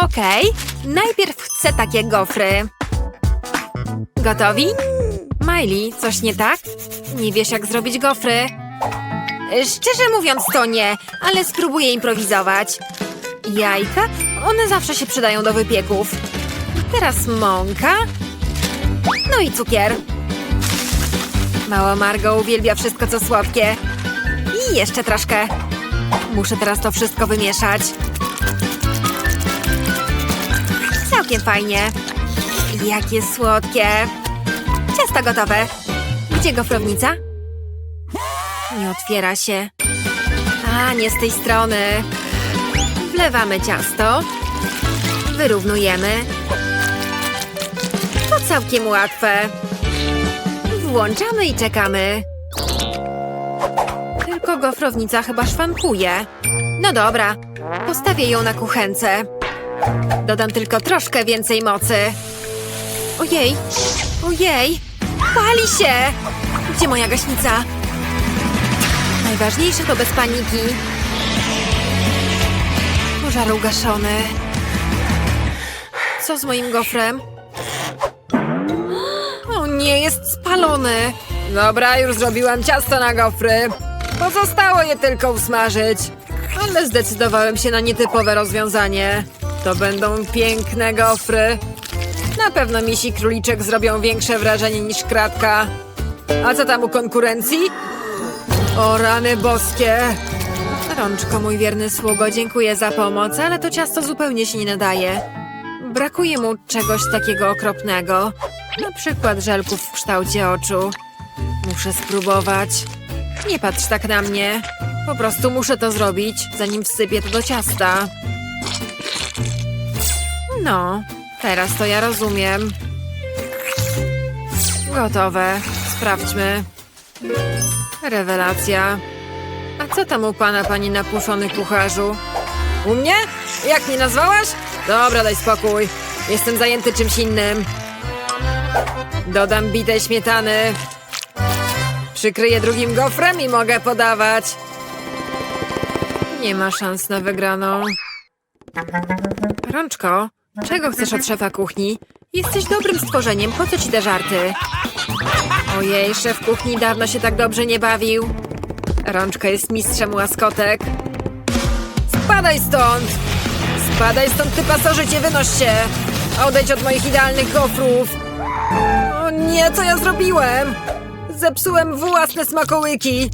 Okej, najpierw chcę takie gofry. Gotowi? Miley, coś nie tak? Nie wiesz, jak zrobić gofry? Szczerze mówiąc, to nie, ale spróbuję improwizować. Jajka? One zawsze się przydają do wypieków. Teraz mąka. No i cukier. Mała Margo uwielbia wszystko, co słodkie. I jeszcze troszkę. Muszę teraz to wszystko wymieszać. Całkiem fajnie. Jakie słodkie. Ciasto gotowe. Gdzie gofrownica? Nie otwiera się. A, nie z tej strony. Wlewamy ciasto. Wyrównujemy. To całkiem łatwe. Włączamy i czekamy. Tylko gofrownica chyba szwankuje. No dobra, postawię ją na kuchence. Dodam tylko troszkę więcej mocy. Ojej, ojej, pali się! Gdzie moja gaśnica? Najważniejsze to bez paniki. Pożar ugaszony. Co z moim gofrem? O nie, jest spalony. Dobra, już zrobiłam ciasto na gofry. Pozostało je tylko usmażyć. Ale zdecydowałem się na nietypowe rozwiązanie. To będą piękne gofry. Na pewno misi króliczek zrobią większe wrażenie niż kratka. A co tam u konkurencji? O rany boskie! Rączko, mój wierny sługo, dziękuję za pomoc, ale to ciasto zupełnie się nie nadaje. Brakuje mu czegoś takiego okropnego. Na przykład żelków w kształcie oczu. Muszę spróbować. Nie patrz tak na mnie. Po prostu muszę to zrobić, zanim wsypię to do ciasta. No, teraz to ja rozumiem. Gotowe. Sprawdźmy. Rewelacja. A co tam u pana, pani napuszony kucharzu? U mnie? Jak mnie nazwałaś? Dobra, daj spokój. Jestem zajęty czymś innym. Dodam bitej śmietany. Przykryję drugim gofrem i mogę podawać. Nie ma szans na wygraną. Rączko, czego chcesz od szefa kuchni? Jesteś dobrym stworzeniem, po co ci te żarty? Ojej, szef kuchni dawno się tak dobrze nie bawił. Rączka jest mistrzem łaskotek. Spadaj stąd! Spadaj stąd, ty pasożycie, wynoś się! Odejdź od moich idealnych gofrów! O nie, co ja zrobiłem? Zepsułem własne smakołyki!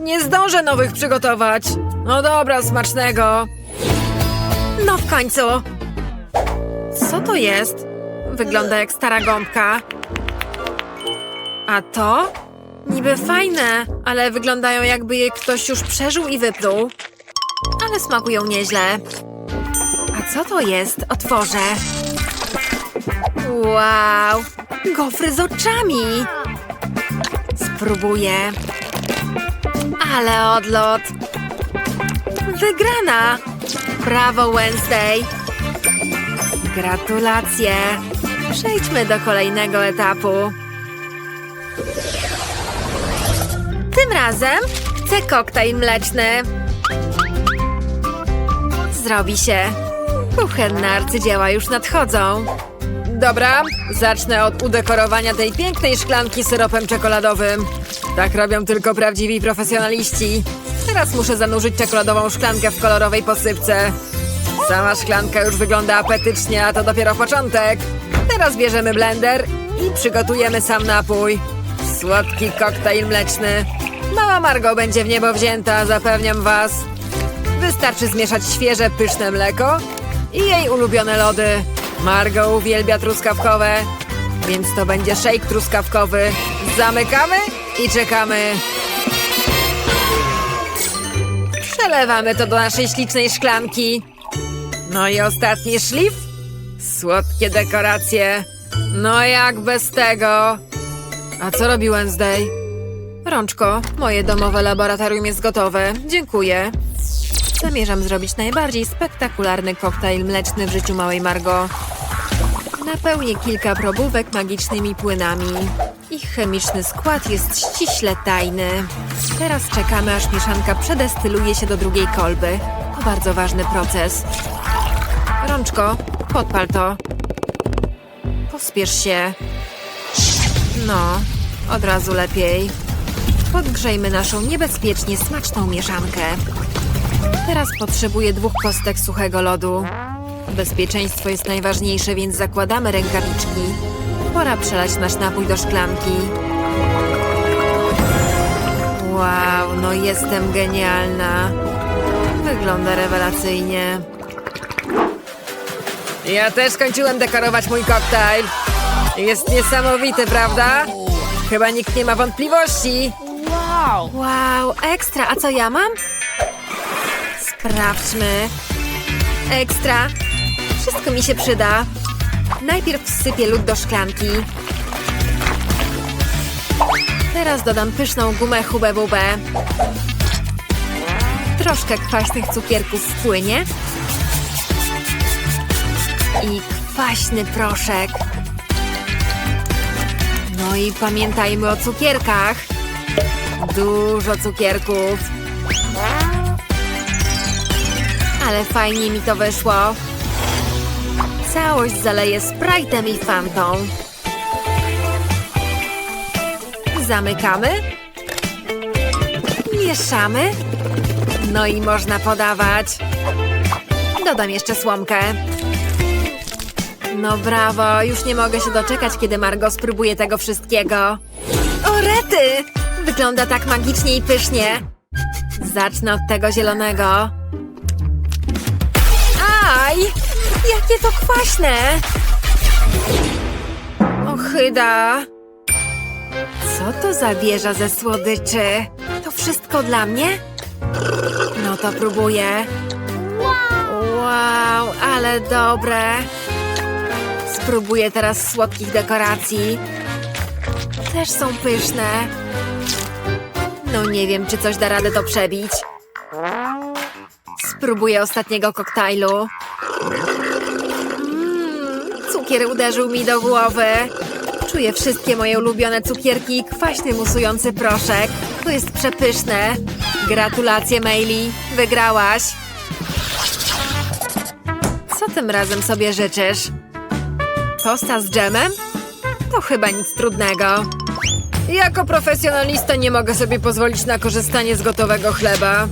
Nie zdążę nowych przygotować! No dobra, smacznego! No w końcu! Co to jest? Wygląda jak stara gąbka. A to? Niby fajne, ale wyglądają jakby je ktoś już przeżył i wypluł. Ale smakują nieźle. A co to jest? Otworzę. Wow! Gofry z oczami! Spróbuję. Ale odlot! Wygrana! Brawo, Wednesday! Gratulacje! Przejdźmy do kolejnego etapu. Tym razem chcę koktajl mleczny. Zrobi się. Kuchenne arcydzieła już nadchodzą. Dobra, zacznę od udekorowania tej pięknej szklanki syropem czekoladowym. Tak robią tylko prawdziwi profesjonaliści. Teraz muszę zanurzyć czekoladową szklankę w kolorowej posypce. Sama szklanka już wygląda apetycznie, a to dopiero początek. Teraz bierzemy blender i przygotujemy sam napój. Słodki koktajl mleczny. Mała Margo będzie w niebo wzięta, zapewniam was. Wystarczy zmieszać świeże, pyszne mleko i jej ulubione lody. Margo uwielbia truskawkowe, więc to będzie szejk truskawkowy. Zamykamy i czekamy. Przelewamy to do naszej ślicznej szklanki. No i ostatni szlif. Słodkie dekoracje. No jak bez tego? A co robi Wednesday? Rączko, moje domowe laboratorium jest gotowe. Dziękuję. Zamierzam zrobić najbardziej spektakularny koktajl mleczny w życiu małej Margo. Napełnię kilka probówek magicznymi płynami. Ich chemiczny skład jest ściśle tajny. Teraz czekamy, aż mieszanka przedestyluje się do drugiej kolby. To bardzo ważny proces. Rączko, podpal to. Pospiesz się. No, od razu lepiej. Podgrzejmy naszą niebezpiecznie smaczną mieszankę. Teraz potrzebuję dwóch kostek suchego lodu. Bezpieczeństwo jest najważniejsze, więc zakładamy rękawiczki. Pora przelać nasz napój do szklanki. Wow, no jestem genialna. Wygląda rewelacyjnie. Ja też skończyłem dekorować mój koktajl. Jest niesamowity, prawda? Chyba nikt nie ma wątpliwości. Wow! Wow, ekstra. A co ja mam? Sprawdźmy. Ekstra. Wszystko mi się przyda. Najpierw wsypię lód do szklanki. Teraz dodam pyszną gumę Hubę. Troszkę kwaśnych cukierków wpłynie. I kwaśny proszek. No i pamiętajmy o cukierkach. Dużo cukierków. Ale fajnie mi to wyszło. Całość zaleję Sprite'em i Fantą. Zamykamy. Mieszamy. No i można podawać. Dodam jeszcze słomkę. No brawo, już nie mogę się doczekać, kiedy Margo spróbuje tego wszystkiego. O rety! Wygląda tak magicznie i pysznie. Zacznę od tego zielonego. Aj! Jakie to kwaśne! Ochyda! Co to za wieża ze słodyczy? To wszystko dla mnie? No to próbuję. Wow, ale dobre. Spróbuję teraz słodkich dekoracji. Też są pyszne. No nie wiem, czy coś da radę to przebić. Spróbuję ostatniego koktajlu. Mm, cukier uderzył mi do głowy. Czuję wszystkie moje ulubione cukierki i kwaśny musujący proszek. To jest przepyszne. Gratulacje, Maili. Wygrałaś. Co tym razem sobie życzysz? Tosta z dżemem? To chyba nic trudnego. Jako profesjonalista nie mogę sobie pozwolić na korzystanie z gotowego chleba.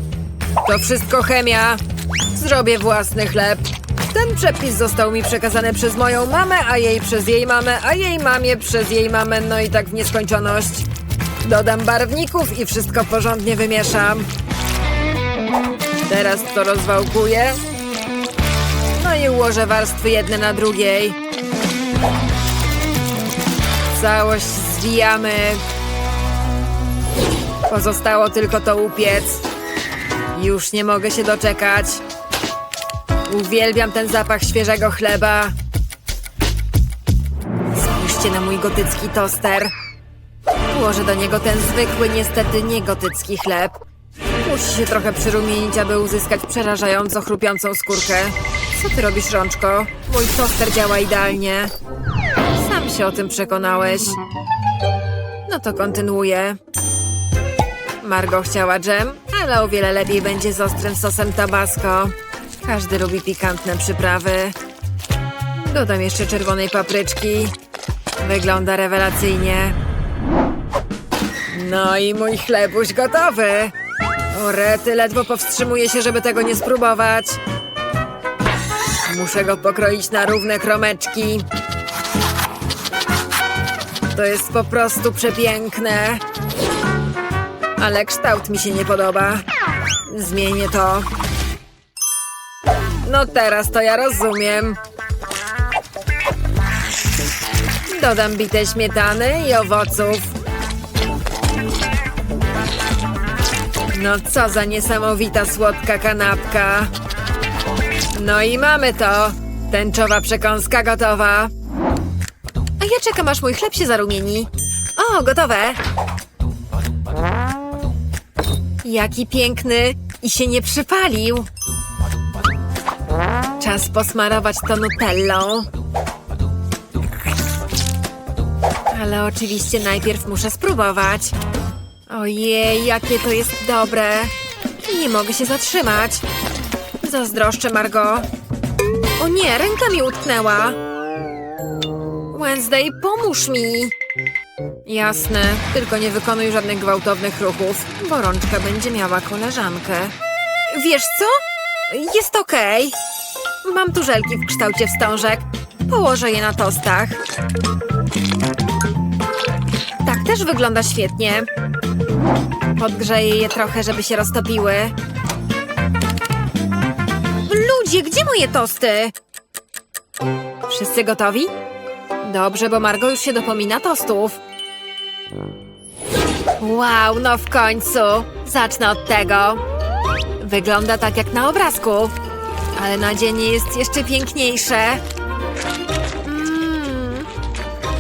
To wszystko chemia. Zrobię własny chleb. Ten przepis został mi przekazany przez moją mamę, a jej przez jej mamę, a jej mamie przez jej mamę, no i tak w nieskończoność. Dodam barwników i wszystko porządnie wymieszam. Teraz to rozwałkuję. No i ułożę warstwy jedne na drugiej. Całość zwijamy. Pozostało tylko to upiec. Już nie mogę się doczekać. Uwielbiam ten zapach świeżego chleba. Spójrzcie na mój gotycki toster. Włożę do niego ten zwykły, niestety niegotycki chleb. Musi się trochę przyrumienić, aby uzyskać przerażająco chrupiącą skórkę. Co ty robisz, Rączko? Mój toster działa idealnie. Sam się o tym przekonałeś. No to kontynuuję. Margo chciała dżem, ale o wiele lepiej będzie z ostrym sosem tabasco. Każdy lubi pikantne przyprawy. Dodam jeszcze czerwonej papryczki. Wygląda rewelacyjnie. No i mój chlebuś gotowy. O rety, ledwo powstrzymuję się, żeby tego nie spróbować. Muszę go pokroić na równe kromeczki. To jest po prostu przepiękne. Ale kształt mi się nie podoba. Zmienię to. No teraz to ja rozumiem. Dodam bite śmietany i owoców. No co za niesamowita słodka kanapka. No i mamy to. Tęczowa przekąska gotowa. A ja czekam, aż mój chleb się zarumieni. O, gotowe. Jaki piękny i się nie przypalił. Czas posmarować to nutellą. Ale oczywiście najpierw muszę spróbować. Ojej, jakie to jest dobre. Nie mogę się zatrzymać. Zazdroszczę, Margo. O nie, ręka mi utknęła. Wednesday, pomóż mi. Jasne, tylko nie wykonuj żadnych gwałtownych ruchów, bo rączka będzie miała koleżankę. Wiesz co? Jest okej. Mam tu żelki w kształcie wstążek. Położę je na tostach. Tak też wygląda świetnie. Podgrzeję je trochę, żeby się roztopiły. Ludzie, gdzie moje tosty? Wszyscy gotowi? Dobrze, bo Margo już się dopomina tostów. Wow, no w końcu. Zacznę od tego. Wygląda tak jak na obrazku. Ale nadzienie jest jeszcze piękniejsze. Mm,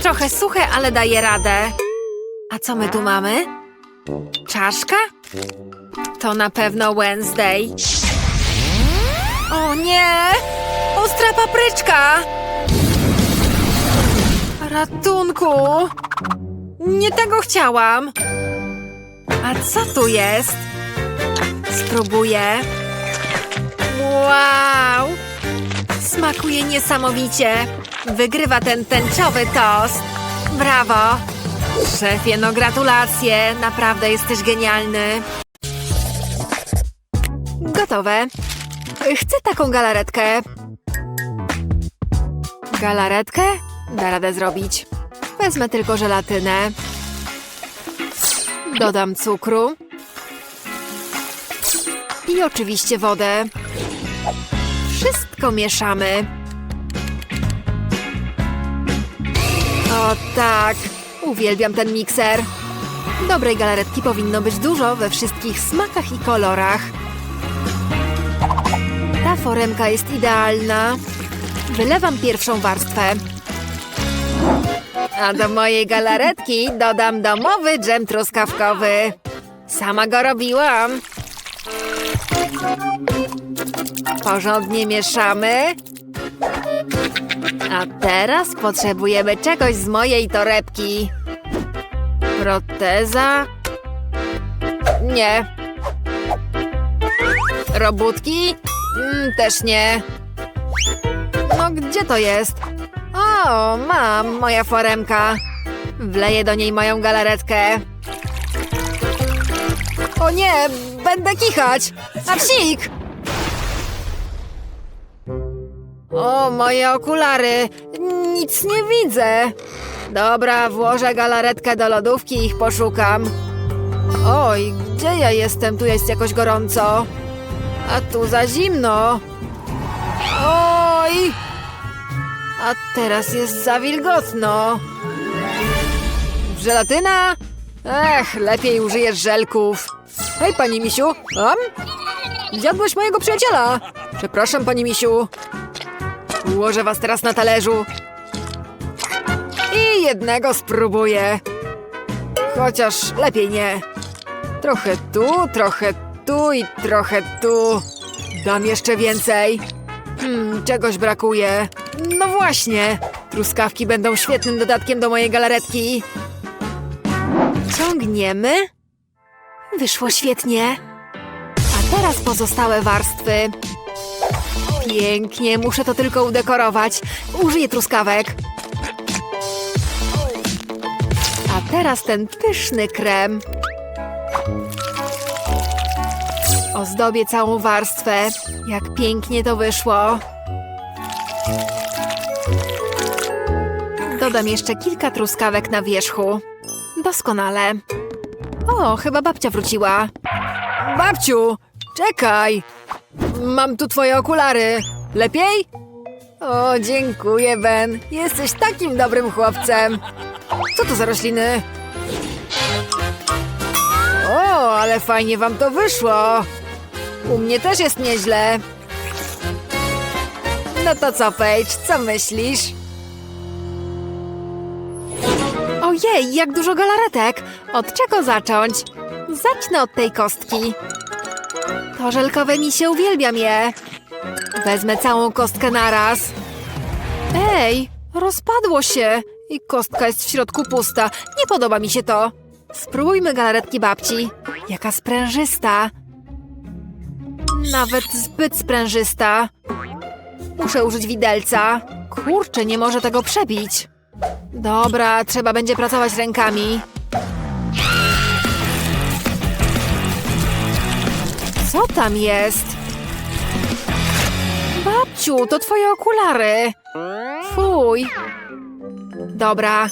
trochę suche, ale daje radę. A co my tu mamy? Czaszka? To na pewno Wednesday. O nie! Ostra papryczka! Ratunku! Nie tego chciałam! A co tu jest? Spróbuję. Wow! Smakuje niesamowicie. Wygrywa ten tęczowy tost. Brawo! Szefie, no gratulacje. Naprawdę jesteś genialny. Gotowe. Chcę taką galaretkę. Galaretkę? Da radę zrobić. Wezmę tylko żelatynę. Dodam cukru. I oczywiście wodę. Wszystko mieszamy. O tak, uwielbiam ten mikser. Dobrej galaretki powinno być dużo we wszystkich smakach i kolorach. Ta foremka jest idealna. Wylewam pierwszą warstwę. A do mojej galaretki dodam domowy dżem truskawkowy. Sama go robiłam. Porządnie mieszamy. A teraz potrzebujemy czegoś z mojej torebki. Proteza? Nie. Robótki? Mm, też nie. No gdzie to jest? O, mam moja foremka. Wleję do niej moją galaretkę. O nie, będę kichać! A psik! O, moje okulary! Nic nie widzę! Dobra, włożę galaretkę do lodówki i ich poszukam. Oj, gdzie ja jestem? Tu jest jakoś gorąco. A tu za zimno. Oj! A teraz jest za wilgotno. Żelatyna? Ech, lepiej użyjesz żelków. Hej, pani Misiu. Am? Zjadłeś mojego przyjaciela. Przepraszam, pani Misiu. Ułożę was teraz na talerzu. I jednego spróbuję. Chociaż lepiej nie. Trochę tu, trochę tu i trochę tu. Dam jeszcze więcej. Hmm, czegoś brakuje. No właśnie. Truskawki będą świetnym dodatkiem do mojej galaretki. Ciągniemy. Wyszło świetnie. A teraz pozostałe warstwy. Pięknie, muszę to tylko udekorować. Użyję truskawek. A teraz ten pyszny krem. Ozdobię całą warstwę. Jak pięknie to wyszło. Dodam jeszcze kilka truskawek na wierzchu. Doskonale. O, chyba babcia wróciła. Babciu, czekaj! Mam tu twoje okulary. Lepiej? O, dziękuję, Ben. Jesteś takim dobrym chłopcem. Co to za rośliny? O, ale fajnie wam to wyszło. U mnie też jest nieźle. No to co, Paige, co myślisz? Ojej, jak dużo galaretek! Od czego zacząć? Zacznę od tej kostki. To żelkowe mi się uwielbiam je. Wezmę całą kostkę naraz. Ej, rozpadło się i kostka jest w środku pusta. Nie podoba mi się to. Spróbujmy galaretki babci. Jaka sprężysta. Nawet zbyt sprężysta. Muszę użyć widelca. Kurczę, nie może tego przebić. Dobra, trzeba będzie pracować rękami. Co tam jest? Babciu, to twoje okulary. Fuj. Dobra.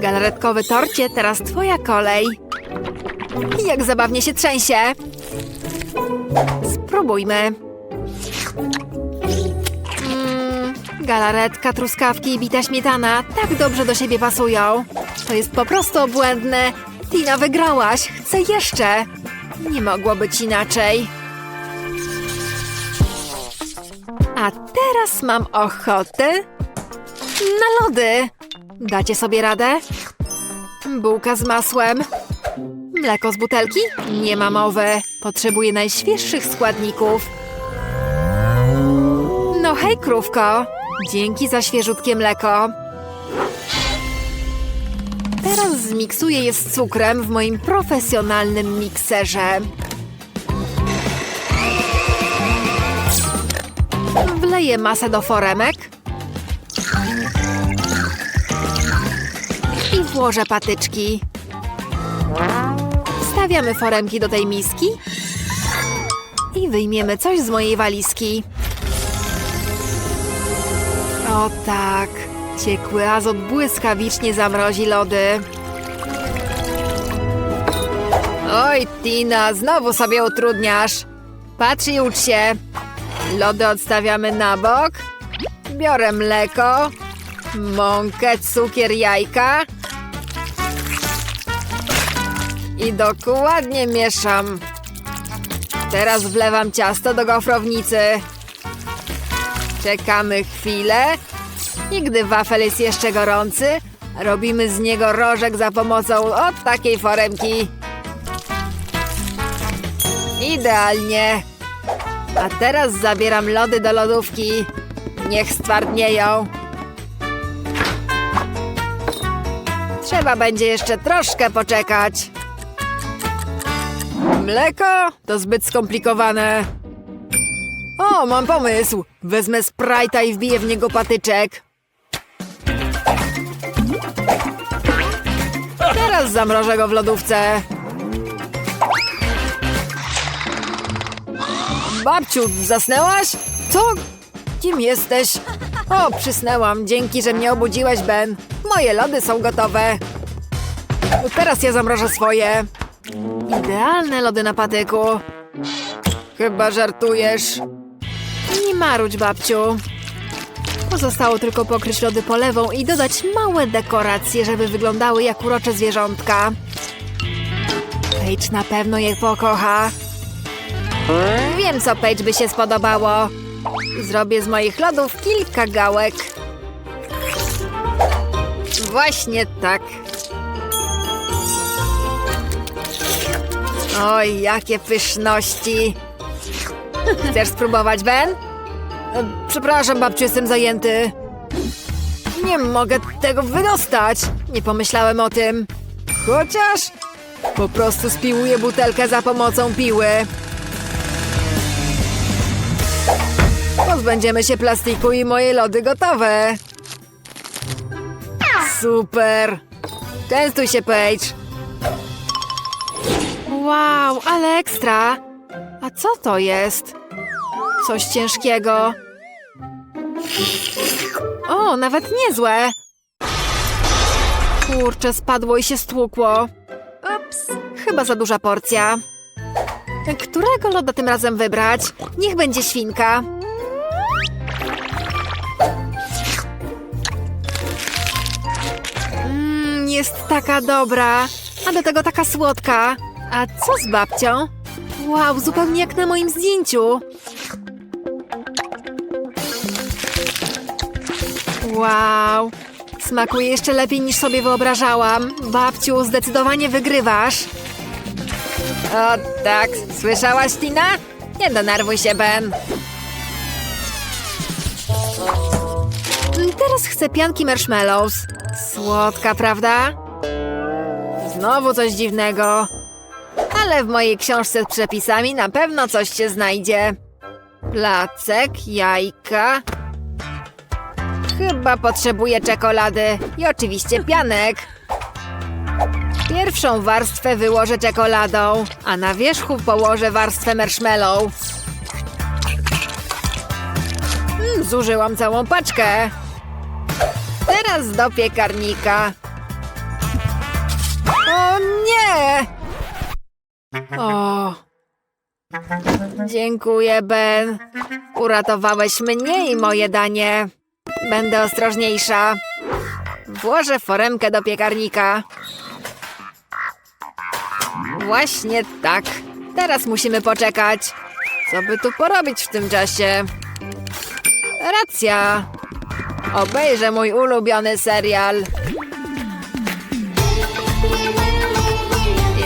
Galaretkowy torcie, teraz twoja kolej. Jak zabawnie się trzęsie. Spróbujmy. Mm, galaretka, truskawki i bita śmietana tak dobrze do siebie pasują. To jest po prostu obłędne. Tina, wygrałaś. Chcę jeszcze. Nie mogło być inaczej. A teraz mam ochotę na lody. Dacie sobie radę? Bułka z masłem. Mleko z butelki? Nie ma mowy. Potrzebuję najświeższych składników. No hej, krówko. Dzięki za świeżutkie mleko. Teraz zmiksuję je z cukrem w moim profesjonalnym mikserze. Wleję masę do foremek. I włożę patyczki. Wstawiamy foremki do tej miski. I wyjmiemy coś z mojej walizki. O tak. Ciekły azot błyskawicznie zamrozi lody. Oj, Tina, znowu sobie utrudniasz. Patrz i ucz się. Lody odstawiamy na bok. Biorę mleko, mąkę, cukier, jajka. I dokładnie mieszam. Teraz wlewam ciasto do gofrownicy. Czekamy chwilę. I gdy wafel jest jeszcze gorący, robimy z niego rożek za pomocą od takiej foremki. Idealnie. A teraz zabieram lody do lodówki. Niech stwardnieją. Trzeba będzie jeszcze troszkę poczekać. Mleko? To zbyt skomplikowane. O, mam pomysł. Wezmę Sprite'a i wbiję w niego patyczek. Teraz zamrożę go w lodówce. Babciu, zasnęłaś? Co? Kim jesteś? O, przysnęłam. Dzięki, że mnie obudziłeś, Ben. Moje lody są gotowe. Teraz ja zamrożę swoje. Idealne lody na patyku. Chyba żartujesz. Nie marudź, babciu. Pozostało tylko pokryć lody polewą i dodać małe dekoracje, żeby wyglądały jak urocze zwierzątka. Paige na pewno je pokocha. Wiem, co Paige by się spodobało. Zrobię z moich lodów kilka gałek. Właśnie tak. Oj, jakie pyszności. Chcesz spróbować, Ben? E, Przepraszam, babciu, jestem zajęty. Nie mogę tego wydostać. Nie pomyślałem o tym. Chociaż po prostu spiłuję butelkę za pomocą piły. Pozbędziemy się plastiku i moje lody gotowe. Super. Częstuj się, Paige. Wow, ale ekstra. A co to jest? Coś ciężkiego. O, nawet niezłe. Kurczę, spadło i się stłukło. Ups, chyba za duża porcja. Którego loda tym razem wybrać? Niech będzie świnka. Mmm, jest taka dobra, a do tego taka słodka. A co z babcią? Wow, zupełnie jak na moim zdjęciu. Wow, smakuje jeszcze lepiej niż sobie wyobrażałam. Babciu, zdecydowanie wygrywasz. O tak, słyszałaś Tina? Nie denerwuj się, Ben. Teraz chcę pianki marshmallows. Słodka, prawda? Znowu coś dziwnego. Ale w mojej książce z przepisami na pewno coś się znajdzie. Placek, jajka, Chyba potrzebuję czekolady i oczywiście pianek. Pierwszą warstwę wyłożę czekoladą, a na wierzchu położę warstwę marshmallow. Mm, zużyłam całą paczkę. Teraz do piekarnika. O nie! O. Dziękuję, Ben. Uratowałeś mnie i moje danie. Będę ostrożniejsza. Włożę foremkę do piekarnika. Właśnie tak. Teraz musimy poczekać. Co by tu porobić w tym czasie? Racja. Obejrzę mój ulubiony serial.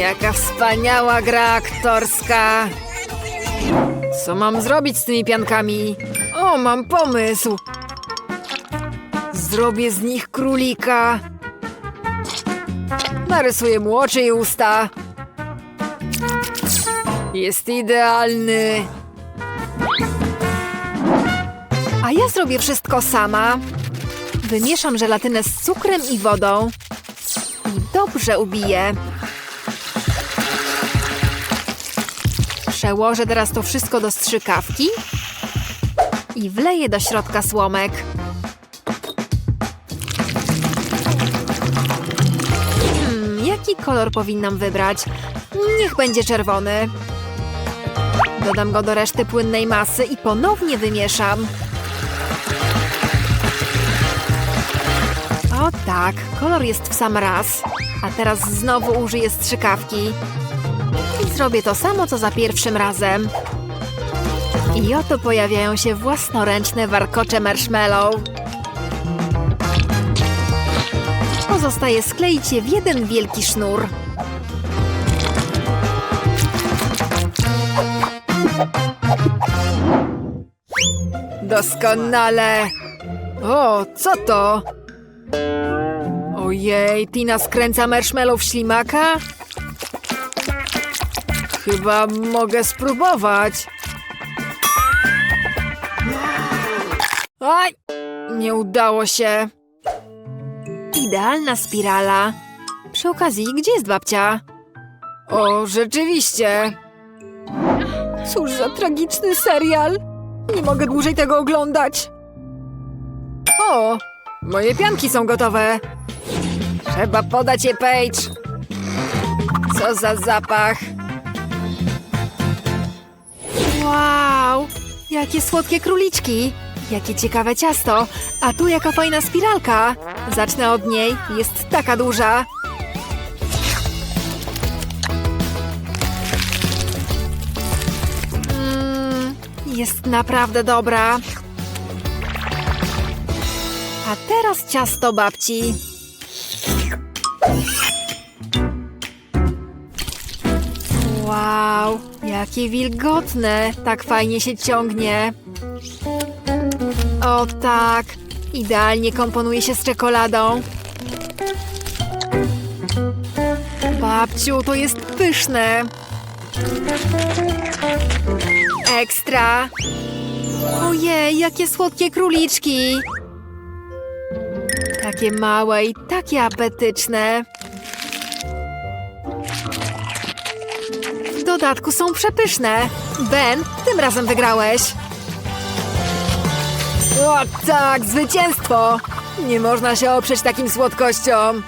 Jaka wspaniała gra aktorska. Co mam zrobić z tymi piankami? O, mam pomysł. Zrobię z nich królika. Narysuję mu oczy i usta. Jest idealny. A ja zrobię wszystko sama. Wymieszam żelatynę z cukrem i wodą. I dobrze ubiję. Przełożę teraz to wszystko do strzykawki i wleję do środka słomek. Hmm, jaki kolor powinnam wybrać? Niech będzie czerwony. Dodam go do reszty płynnej masy i ponownie wymieszam. O tak, kolor jest w sam raz. A teraz znowu użyję strzykawki. Zrobię to samo, co za pierwszym razem. I oto pojawiają się własnoręczne warkocze marshmallow. Pozostaje skleić je w jeden wielki sznur. Doskonale! O, co to? Ojej, Tina skręca marshmallow w ślimaka? Chyba mogę spróbować. Aj! Nie udało się. Idealna spirala. Przy okazji, gdzie jest babcia? O, rzeczywiście. Cóż za tragiczny serial. Nie mogę dłużej tego oglądać. O, moje pianki są gotowe. Trzeba podać je Paige. Co za zapach. Wow, jakie słodkie króliczki. Jakie ciekawe ciasto. A tu jaka fajna spiralka. Zacznę od niej. Jest taka duża. Mm, jest naprawdę dobra. A teraz ciasto babci. Wow, jakie wilgotne. Tak fajnie się ciągnie. O tak, idealnie komponuje się z czekoladą. Babciu, to jest pyszne. Ekstra. Ojej, jakie słodkie króliczki. Takie małe i takie apetyczne. Dodatku są przepyszne. Ben, tym razem wygrałeś. O tak, zwycięstwo! Nie można się oprzeć takim słodkościom.